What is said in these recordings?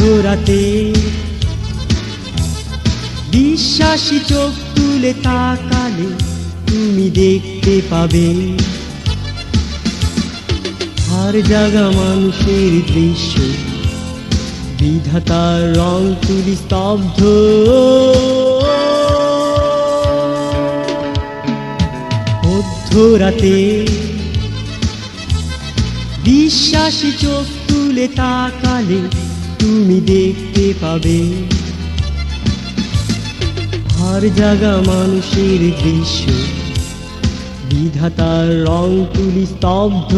মধ্যরাতে বিশ্বাসী চোখ তুলে তাকালে তুমি দেখতে পাবে। হার জাগা মানুষের দৃশ্য, বিধাতার রং তুলি স্তব্ধ। মধ্যরাতে বিশ্বাসী চোখ তুলে তাকালে তুমি দেখতে পাবে। হার জাগা মানুষের দৃশ্য বিধাতার রং তুলি স্তব্ধ।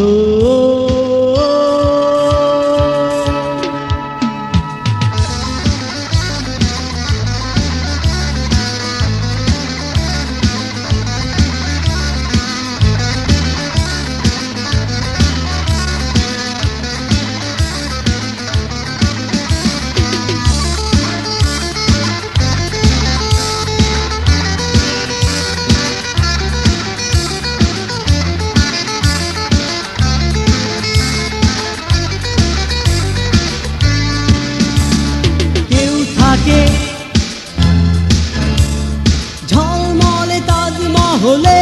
তাজমহলে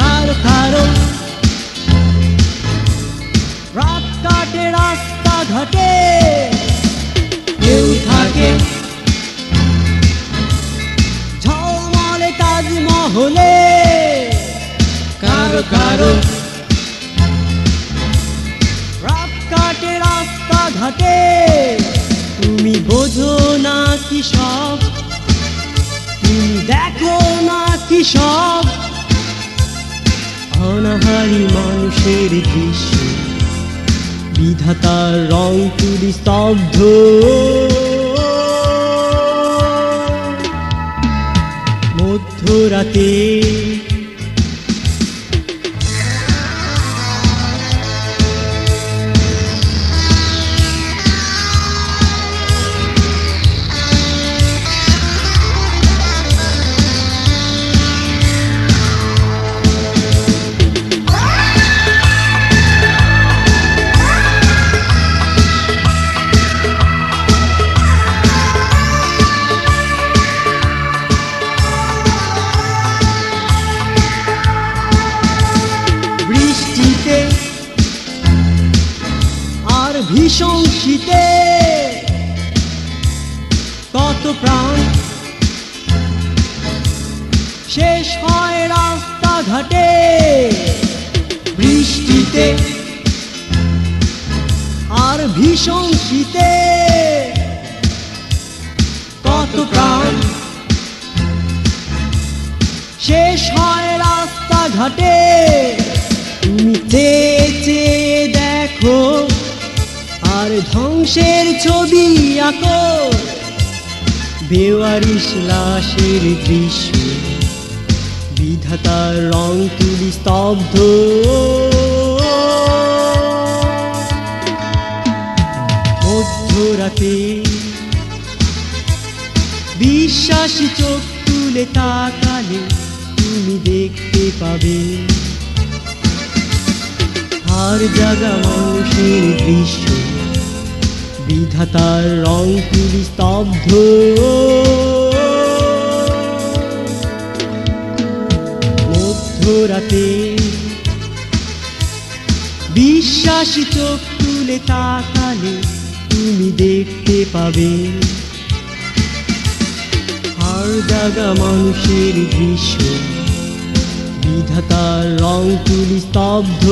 কারও কারও রাত কাটে, রাস্তা ঘাটে, কেউ থাকে। ঝলমলে তাজমহলে কারও কারও রাত কাটে, রাস্তা ঘাটে, তুমি বোঝো না। সব। অনাহারি মানুষের দৃশ্য বিধাতার রং তুলি স্তব্ধ। মধ্যরাতে ভীষণ শীতে। কত প্রাণ। শেষ হয় রাস্তা ঘাটে বৃষ্টিতে। আর ভীষণ শীতে। কত প্রাণ। শেষ হয় রাস্তা ঘাটে তুমি চেয়ে দেখো। ধ্বংসের ছবি আঁকো। বেওয়ারিশ লাশের দৃশ্য, বিধাতার রং তুলি স্তব্ধ। মধ্যরাতে বিশ্বাসী চোখ তুলে তাকালে তুমি দেখতে পাবে। হার জাগা মানুষের দৃশ্য বিধাতার রং তুলি স্তব্ধ। মধ্যরাতে বিশ্বাসী চোখ তুলে তাকালে তুমি দেখতে পাবে। হার জাগা মানুষের দৃশ্য, বিধাতার রং তুলি স্তব্ধ।